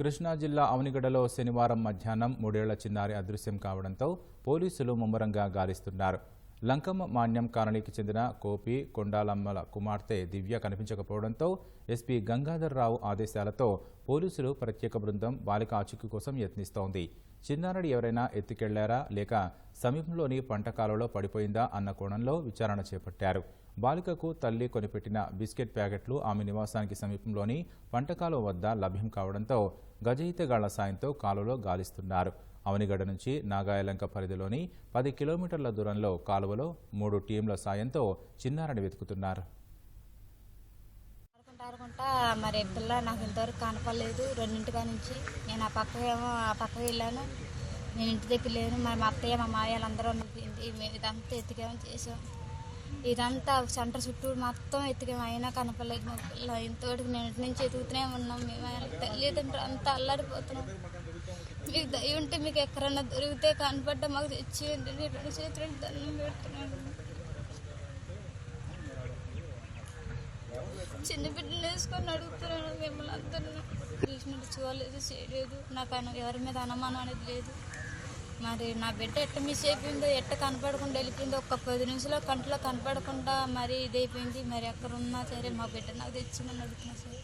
కృష్ణా జిల్లా అవనిగడలో శనివారం మధ్యాహ్నం మూడేళ్ళ చిన్నారి అదృశ్యం కావడంతో పోలీసులు ముమ్మరంగా గాలిస్తున్నారు. లంకమ్మ మాన్యం కాలనీకి చెందిన కోపి కొండాలమ్మల కుమార్తె దివ్య కనిపించకపోవడంతో ఎస్పీ గంగాధర్రావు ఆదేశాలతో పోలీసులు ప్రత్యేక బృందం బాలిక ఆచూకీ కోసం యత్నిస్తోంది. చిన్నారుడు ఎవరైనా ఎత్తుకెళ్ళారా? లేక సమీపంలోని పంట కాలంలో పడిపోయిందా? అన్న కోణంలో విచారణ చేపట్టారు. బాలికకు తల్లి కొనిపెట్టిన బిస్కెట్ ప్యాకెట్లు ఆమె నివాసానికి సమీపంలోని పంటకాలం వద్ద లభ్యం కావడంతో గజయితగాళ్ళ సాయంతో కాలువలో గాలిస్తున్నారు. అవనిగడ నుంచి నాగాయలంక పరిధిలోని పది కిలోమీటర్ల దూరంలో కాలువలో మూడు టీంల సాయంతో చిన్నారని వెతుకుతున్నారు. ఆడుకుంటా మరి పిల్ల నాకు ఇంతవరకు కనపడలేదు. రెండింటిగా నుంచి నేను ఆ పక్క ఏమో ఆ పక్కకి వెళ్ళాను. నేను ఇంటి దగ్గర లేను మరి మా అత్తయ్య మా మావయ్యలు అందరూ ఇదంతా ఎత్తికేమో చేసాం ఇదంతా సెంటర్ చుట్టూ మొత్తం ఎత్తికేమో అయినా కనపడలేదు. మా పిల్ల ఇంతవరకు నేను ఇంటి నుంచి ఎదుగుతూనే ఉన్నాం. మేము ఆయన తల్లిదండ్రులు అంతా అల్లాడిపోతున్నాం. మీకు దయ ఉంటే మీకు ఎక్కడన్నా దొరికితే కనపడ్డా మాకు తెచ్చేయండి నేను రెండు చేతులు దండం పెడుతున్నాను చిన్న బిడ్డలు వేసుకొని అడుగుతున్నాను మిమ్మల్ని అందరినీ. కృష్ణుడు చూడలేదు చేయలేదు. నాకు ఎవరి మీద అనుమానం అనేది లేదు. మరి నా బిడ్డ ఎట్ట మిస్ అయిపోయిందో ఎట్ట కనపడకుండా వెళ్ళిపోయిందో ఒక్క పది నిమిషాలు కంట్లో కనపడకుండా మరి ఇదైపోయింది మరి ఎక్కడ ఉన్నా సరే మా బిడ్డ నాకు తెచ్చిందని అడుగుతున్నా సరే.